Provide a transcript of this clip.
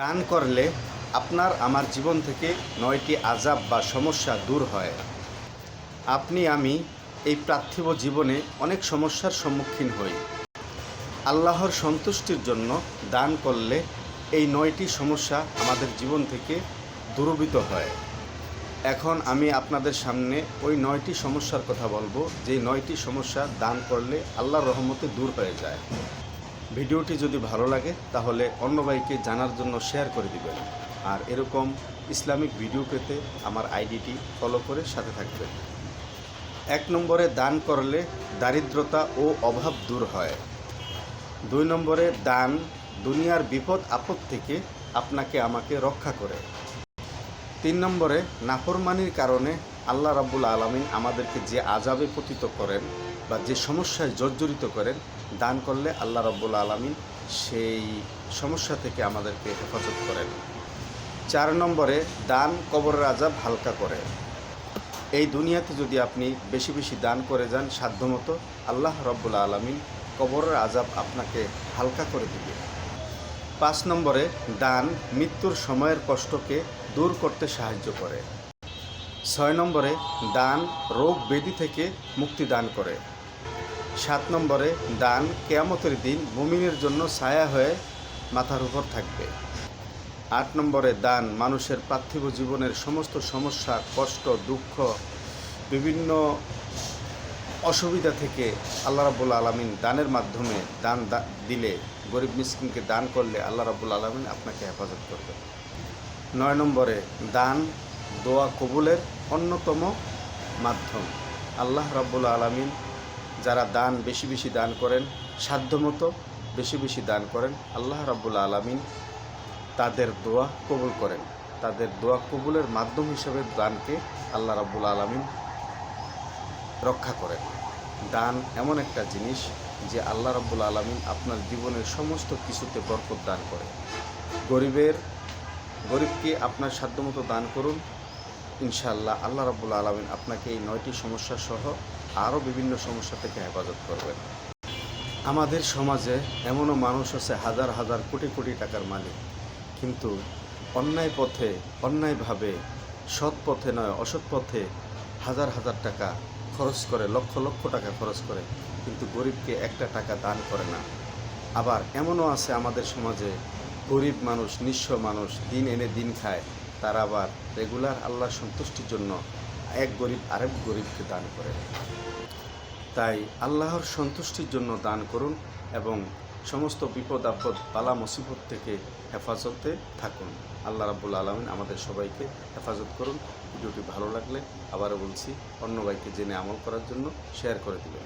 দান করলে আপনার আমার জীবন থেকে নয়টি আজাব বা সমস্যা দূর হয়। আপনি, আমি এই পার্থিব জীবনে অনেক সমস্যার সম্মুখীন হই। আল্লাহর সন্তুষ্টির জন্য দান করলে এই নয়টি সমস্যা আমাদের জীবন থেকে দূরীভূত হয়। এখন আমি আপনাদের সামনে ওই নয়টি সমস্যার কথা বলব যে নয়টি সমস্যা দান করলে আল্লাহর রহমতে দূর হয়ে যায়। ভিডিওটি যদি ভালো লাগে, তাহলে অন্য ভাইকে জানার জন্য শেয়ার করে দিবেন। আর এরকম ইসলামিক ভিডিও পেতে আমার আইডিটি ফলো করে সাথে থাকবেন। এক নম্বরে দান করলে দারিদ্রতা ও অভাব দূর হয়। দুই নম্বরে দান দুনিয়ার বিপদ আপদ থেকে আপনাকে আমাকে রক্ষা করে। তিন নম্বরে নাফরমানির কারণে আল্লাহ রাব্বুল আলমিন আমাদেরকে যে আজাবে পতিত করেন বা যে সমস্যায় জর্জরিত করেন, দান করলে আল্লাহ রাব্বুল আলমিন সেই সমস্যা থেকে আমাদেরকে হেফাজত করেন। চার নম্বরে, দান কবরের আজাব হালকা করে। এই দুনিয়াতে যদি আপনি বেশি বেশি দান করে যান সাধ্যমতো, আল্লাহ রব্বুল আলমিন কবরের আজাব আপনাকে হালকা করে দিবে। পাঁচ নম্বরে, দান মৃত্যুর সময়ের কষ্টকে দূর করতে সাহায্য করে। ছয় নম্বরে দান রোগ ব্যাধি থেকে মুক্তি দান করে। সাত নম্বরে দান কেয়ামতের দিন মুমিনের জন্য ছায়া হয়ে মাথার উপর থাকবে। আট নম্বরে দান মানুষের পার্থিব জীবনের সমস্ত সমস্যা, কষ্ট, দুঃখ, বিভিন্ন অসুবিধা থেকে আল্লাহ রাবুল আলমিন দানের মাধ্যমে দান দিলে, গরিব মিসকিনকে দান করলে আল্লাহ রাবুল আলমিন আপনাকে হেফাজত করবে। নয় নম্বরে দান দোয়া কবুলের অন্যতম মাধ্যম। আল্লাহ রাব্বুল আলমিন যারা দান বেশি বেশি দান করেন, সাধ্যমতো বেশি বেশি দান করেন, আল্লাহ রাব্বুল আলমিন তাদের দোয়া কবুল করেন। তাদের দোয়া কবুলের মাধ্যম হিসেবে দানকে আল্লাহ রাব্বুল আলমিন রক্ষা করেন। দান এমন একটা জিনিস যে আল্লাহ রাব্বুল আলমিন আপনার জীবনের সমস্ত কিছুতে বরকত দান করে। গরিবের, গরিবকে আপনার সাধ্যমতো দান করুন ইনশাআল্লাহ আল্লাহ রাব্বুল আলমিন আপনাকে এই নয়টি সমস্যা সহ আরও বিভিন্ন সমস্যা থেকে হেফাজত করবেন। আমাদের সমাজে এমনও মানুষ আছে হাজার হাজার কোটি কোটি টাকার মালিক। কিন্তু অন্যায় পথে, অন্যায়ভাবে, সৎ পথে নয়, অসৎ পথে হাজার হাজার টাকা খরচ করে, লক্ষ লক্ষ টাকা খরচ করে, কিন্তু গরিবকে একটা টাকা দান করে না। আবার এমনও আছে আমাদের সমাজে গরিব মানুষ, নিঃস্ব মানুষ, দিন এনে দিন খায়। তারা আবার রেগুলার আল্লাহর সন্তুষ্টির জন্য এক গরিব আরেক গরিবকে দান করে। তাই আল্লাহর সন্তুষ্টির জন্য দান করুন এবং সমস্ত বিপদ আপদ, বালা মুসিবত থেকে হেফাজতে থাকুন। আল্লাহ রাব্বুল আলমিন আমাদের সবাইকে হেফাজত করুন। ভিডিওটি ভালো লাগলে আবারও বলছি, অন্য ভাইকে জেনে আমল করার জন্য শেয়ার করে দিবেন।